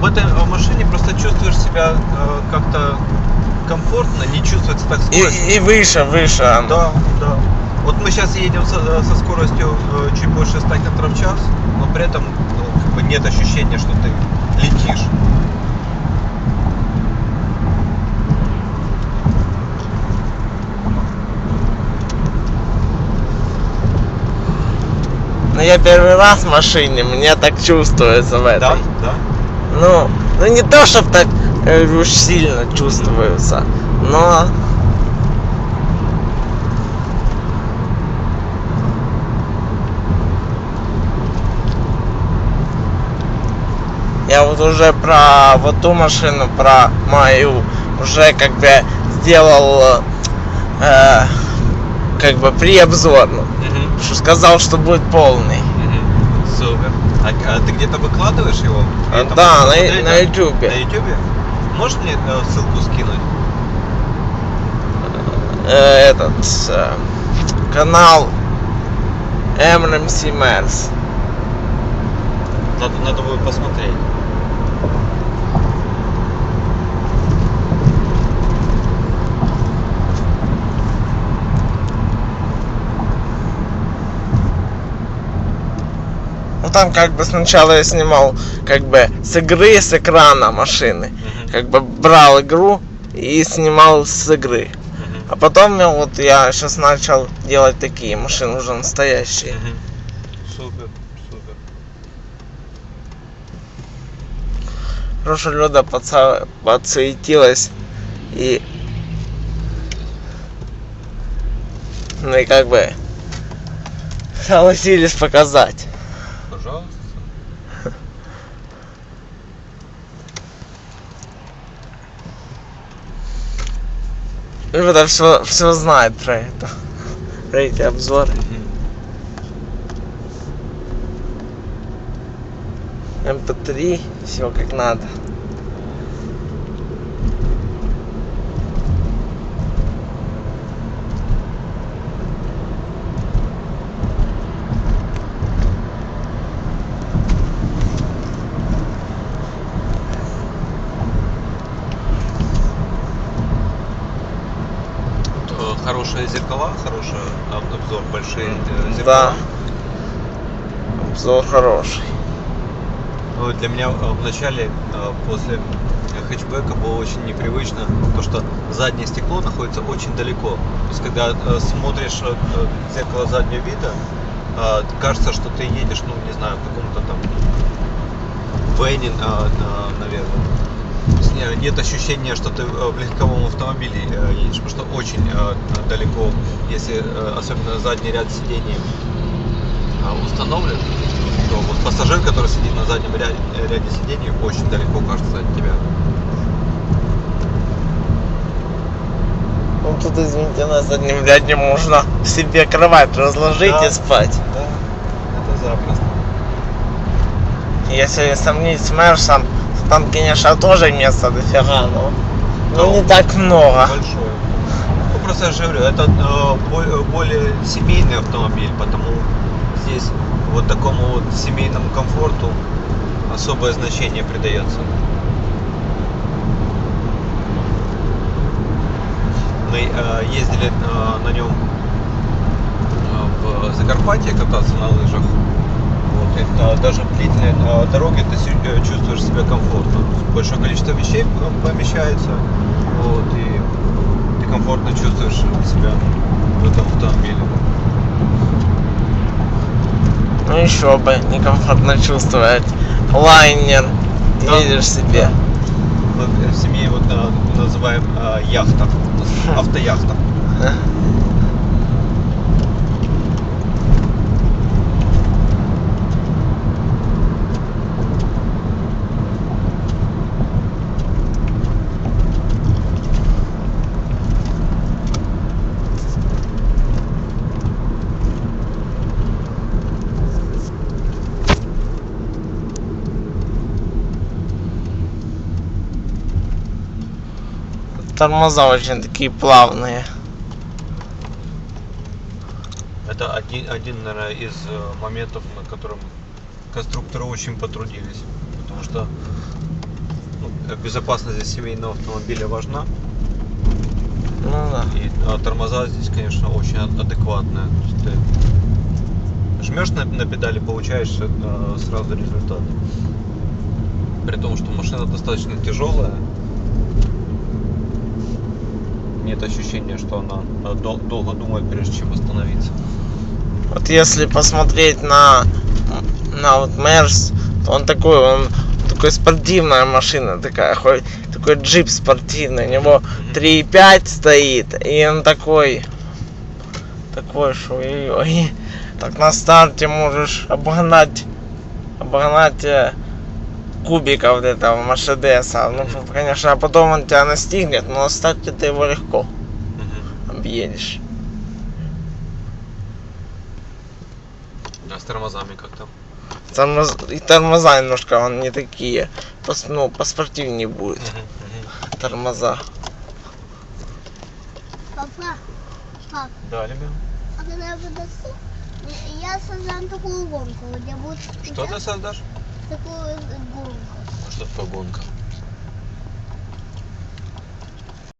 в этой машине просто чувствуешь себя э, как-то комфортно, не чувствуется так скорость. И, и выше, выше. Да, да. Вот мы сейчас едем со, э, со скоростью э, чуть больше 100 км в час, но при этом ну, как бы нет ощущения, что ты летишь. Но я первый раз в машине, мне так чувствуется в Да, этом. да. Ну, ну не то, чтобы так э, уж сильно чувствуется, но... Я вот уже про вот ту машину, про мою, уже как бы сделал э, как бы при-обзор. ну, Мгм, Что сказал, что будет полный. Супер. А, а ты где-то выкладываешь его? А, да, на- посмотреть, на? Ютубе. На ютубе? Можешь мне э, ссылку скинуть? Э, этот канал MRMC Mers. Надо, надо будет посмотреть. Там как бы сначала я снимал как бы с игры, с экрана машины. Мгм, Как бы брал игру и снимал с игры. мгм, А потом я вот я сейчас начал делать такие машины уже настоящие. мгм. Супер, супер. Хорошо Люда подса- подсуетилась и ну и как бы согласились показать. Пожалуйста. Люда все, все знает про это. Про эти обзоры. Мгм. MP3, все как надо. Э, Хорошие зеркала, хороший об- обзор, большие э, Да. зеркала. Обзор хороший. Ну, Для меня э, вначале, э, после хэтчбека было очень непривычно, то что заднее стекло находится очень далеко. То есть когда смотришь в зеркало заднего вида, кажется, что ты едешь, ну не знаю, в каком-то там вене, наверное. Нет ощущения, что ты э, в легковом автомобиле э, едешь, потому что очень э, далеко, если особенно задний ряд сидений э, установлен, то вот пассажир, который сидит на заднем ряде, ряде сидений, очень далеко кажется от тебя. Ну тут, извините, на заднем ряде можно себе кровать разложить Да. и спать. Да, это запросто. Если сравнить с Мерсом, то там, конечно, тоже места дофига, но Да. ну, не так много. Большое. Ну, просто я же говорю, это э, бо- более семейный автомобиль, потому здесь вот такому вот семейному комфорту особое значение придается. Мы э, ездили э, на нем в Закарпатье кататься на лыжах. Вот, э, даже в длительной э, дороге ты э, чувствуешь себя комфортно. Большое количество вещей э, помещается. Вот, и ты комфортно чувствуешь себя в этом автомобиле. Ну еще бы, некомфортно чувствовать. Лайнер, Да. едешь себе. Мы в семье э, называем э, яхта, автояхта. Тормоза очень такие плавные. Это один, один, наверное, из э, моментов, над которым конструкторы очень потрудились. Потому что э, безопасность для семейного автомобиля важна. Ну да. И а, тормоза здесь, конечно, очень ад- адекватные. То есть ты жмешь на, на педали, получаешь э, сразу результат. При том, что машина достаточно тяжелая. Нет ощущения, что она э, дол- долго думает, прежде чем остановиться. Вот если посмотреть на, на вот Мерс, то он такой, он такой спортивная машина такая, хоть такой джип спортивный, у него 3.5 стоит, и он такой, такой, что ой-ой, так на старте можешь обогнать, обогнать э, кубика вот этого Мерседеса, ну, конечно, а потом он тебя настигнет, но на старте ты его легко объедешь. А с тормозами как там? Тормоз... И тормоза немножко он не такие. Пос... Ну, поспортивнее будет тормоза. Папа, пап, Да, любим. а когда я подрасту, я создам такую гонку, где будет Что ты создашь? Гонку. А что такое гонка?